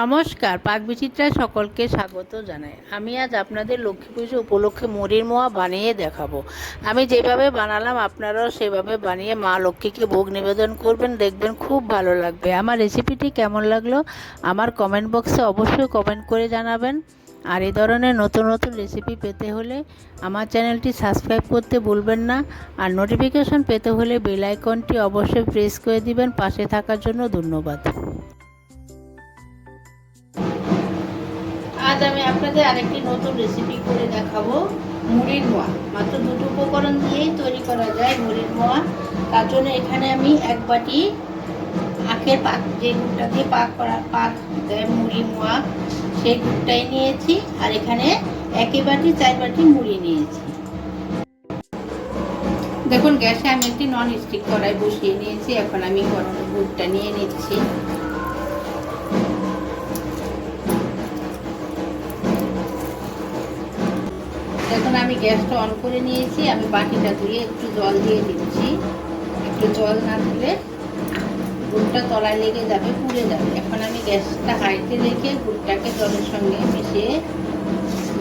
নমস্কার, পাক বিচিত্রায় সকলকে স্বাগত জানাই। আমি আজ আপনাদের লক্ষ্মী পুজো উপলক্ষে মুড়ির মোয়া বানিয়ে দেখাবো। আমি যেভাবে বানালাম আপনারাও সেভাবে বানিয়ে মা লক্ষ্মীকে ভোগ নিবেদন করবেন, দেখবেন খুব ভালো লাগবে। আমার রেসিপিটি কেমন লাগল? আমার কমেন্ট বক্সে অবশ্যই কমেন্ট করে জানাবেন। আর এই ধরনের নতুন নতুন রেসিপি পেতে হলে আমার চ্যানেলটি সাবস্ক্রাইব করতে ভুলবেন না। আর নোটিফিকেশন পেতে হলে বেল আইকনটি অবশ্যই প্রেস করে দিবেন। পাশে থাকার জন্য ধন্যবাদ। আজ আমি আপনাদের আরেকটি নতুন রেসিপি করে দেখাবো। মুড়ির মোয়া। মাত্র দুটো উপকরণ দিয়েই তৈরি করা যায় মুড়ির মোয়া। তার জন্য এখানে আমি এক বাটি আখের পাক, যে গুড়টা দিয়ে পাক করা, পাক দেয় মুড়ি মোয়া, সেই গুড়টাই নিয়েছি। আর এখানে একই বাটি, চার বাটি মুড়ি নিয়েছি। দেখুন, গ্যাসে আমি একটি নন স্টিক কড়াই বসিয়ে নিয়েছি। এখন আমি গরম গুড়টা নিয়ে নিচ্ছি। এখন আমি গ্যাসটা অন করে নিয়েছি, আমি বাটিটা ধুয়ে একটু জল দিয়ে দিচ্ছি। একটু জল না দিলে গুড়টা তলায় লেগে যাবে, পুড়ে যাবে। এখন আমি গ্যাসটা হাইতে রেখে গুড়টাকে জলের সঙ্গে মিশিয়ে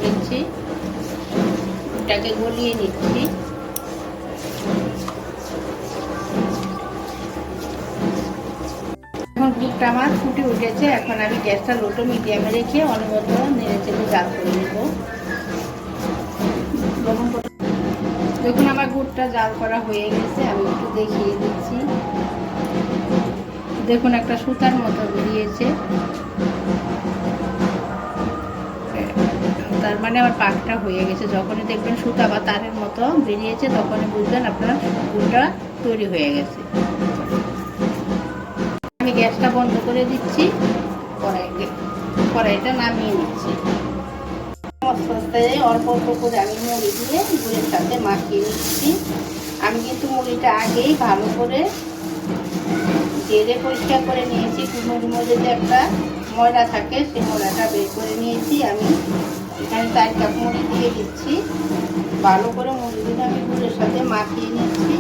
নিচ্ছি। গুড়টাকে গলিয়ে নিচ্ছি। এখন গুড়টা আমার ফুটে উঠেছে। এখন আমি গ্যাসটা লোটো মিডিয়ামে রেখে অনবরত নেড়ে চেড়ে জাল করে নেব। দেখুন, আমার গুড়টা জাল করা হয়ে গেছে, আমি একটু দেখিয়ে দিচ্ছি। দেখুন, একটা সুতার মতো বেরিয়েছে। তার মানে আমার পাকটা হয়ে গেছে। যখনই দেখবেন সুতা বা তারের মতো বেরিয়েছে, তখনই বুঝবেন আপনার গুড়টা তৈরি হয়ে গেছে। আমি গ্যাসটা বন্ধ করে দিচ্ছি কড়াই কড়াইটা নামিয়ে নিচ্ছি। আস্তে অল্প অল্প করে আমি মুড়ি দিয়ে গুড়ের সাথে মাখিয়ে নিচ্ছি। আমি কিন্তু মুড়িটা আগেই ভালো করে জেলে পরিষ্কার করে নিয়েছি। কুমড়ির মধ্যে যে একটা ময়লা থাকে সেই ময়লাটা বের করে নিয়েছি। আমি এখানে চার কাপ মুড়ি দিয়ে দিচ্ছি। ভালো করে মুড়িগুলো আমি গুড়ের সাথে মাখিয়ে নিচ্ছি।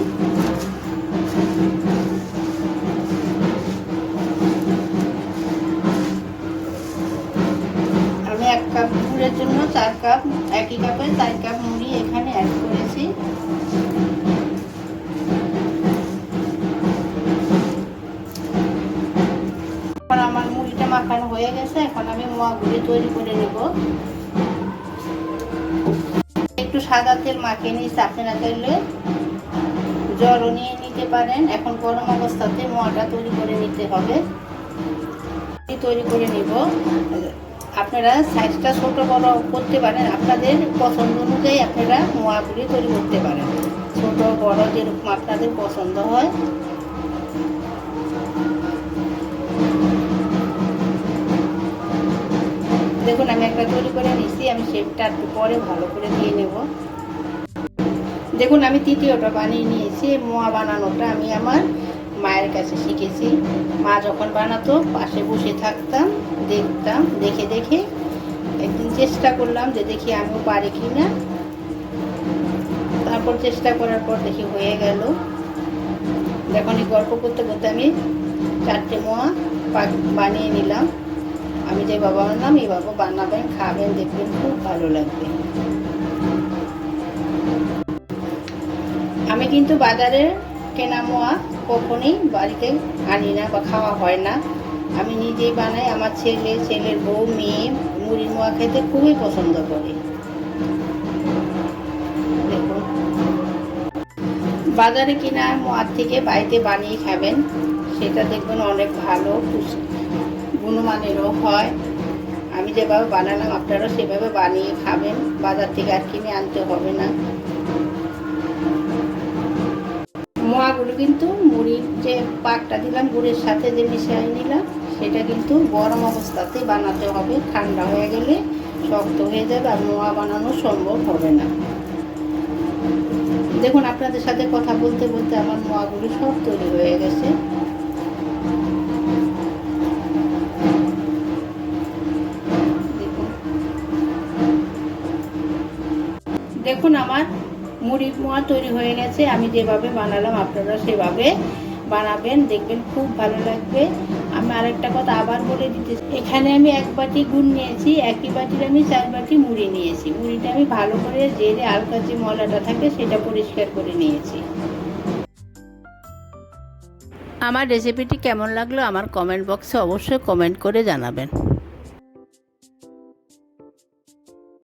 কাপ জন্য চার কাপ, একই কাপে চার কাপ মুড়ি এখানে অ্যাড করেছি। আমার মুড়িটা মাখানো হয়ে গেছে, এখন আমি তৈরি করে নেব। একটু সাদা তেল মাখিয়ে নিয়েছি, আপনারা চাইলে জলও নিয়ে নিতে পারেন। এখন গরম অবস্থাতে মোয়াটা তৈরি করে নিতে হবে। তৈরি করে নিব। আপনারা সাইজটা ছোট বড় করতে পারেন। আপনাদের পছন্দ অনুযায়ী আপনারা মোয়াগুলি তৈরি করতে পারেন। ছোট, বড় যেরকম আপনাদের পছন্দ হয়। দেখুন, আমি একটা তৈরি করে নিচ্ছি আমি শেপটা একটু পরে ভালো করে দিয়ে নেব। দেখুন, আমি তৃতীয়টা বানিয়ে নিয়েছি। মোয়া বানানোটা আমি আমার মায়ের কাছে শিখেছি। মা যখন বানাতো, পাশে বসে থাকতাম, দেখতাম, দেখে দেখে একদিন চেষ্টা করলাম যে দেখি আমিও পারি কি না তারপর চেষ্টা করার পর দেখি হয়ে গেল। যখন এই গল্প করতে করতে আমি চারটে মোয়া বানিয়ে নিলাম। আমি যে বাবা বানালাম এই বাবা বানাবেন, খাবেন, দেখবেন, খুব ভালো লাগবে। আমি কিন্তু বাজারের কেনা মোয়া কখনই বাড়িতে আনি না বা খাওয়া হয় না। আমি নিজেই বানাই, আমার ছেলে, ছেলের বউ, মেয়ে মুড়ির মোয়া খেতে খুবই পছন্দ করে। বাজারে কিনা মোয়ার থেকে বাড়িতে বানিয়ে খাবেন, সেটা দেখবেন অনেক ভালো গুণমানেরও হয়। আমি যেভাবে বানালাম আপনারা সেভাবে বানিয়ে খাবেন। বাজার থেকে আর কিনে আনতে হবে না। মোয়াগুলো কিন্তু মুড়ির যে পাকটা দিলাম, গুড়ের সাথে যে মিশিয়ে নিলাম, সেটা কিন্তু গরম অবস্থাতে বানাতে হবে। ঠান্ডা হয়ে গেলে শক্ত হয়ে যাবে আর মোয়া বানানো সম্ভব হবে না। দেখুন, আপনাদের সাথে কথা বলতে বলতে আমার মোয়াগুলো সব তৈরি হয়ে গেছে। দেখুন আমার মুড়ির মোয়া তৈরি হয়ে গেছে। আমি যেভাবে বানালাম, আপনারা সেভাবে বানাবেন। দেখবেন খুব ভালো লাগবে। আমি আরেকটা কথা আবার বলে দিতে এখানে আমি এক বাটি গুড় নিয়েছি, একই বাটির আমি চার বাটি মুড়ি নিয়েছি। মুড়িটা আমি ভালো করে জেলে হালকা যে ময়লাটা থাকে সেটা পরিষ্কার করে নিয়েছি। আমার রেসিপিটি কেমন লাগল আমার কমেন্ট বক্সে অবশ্যই কমেন্ট করে জানাবেন।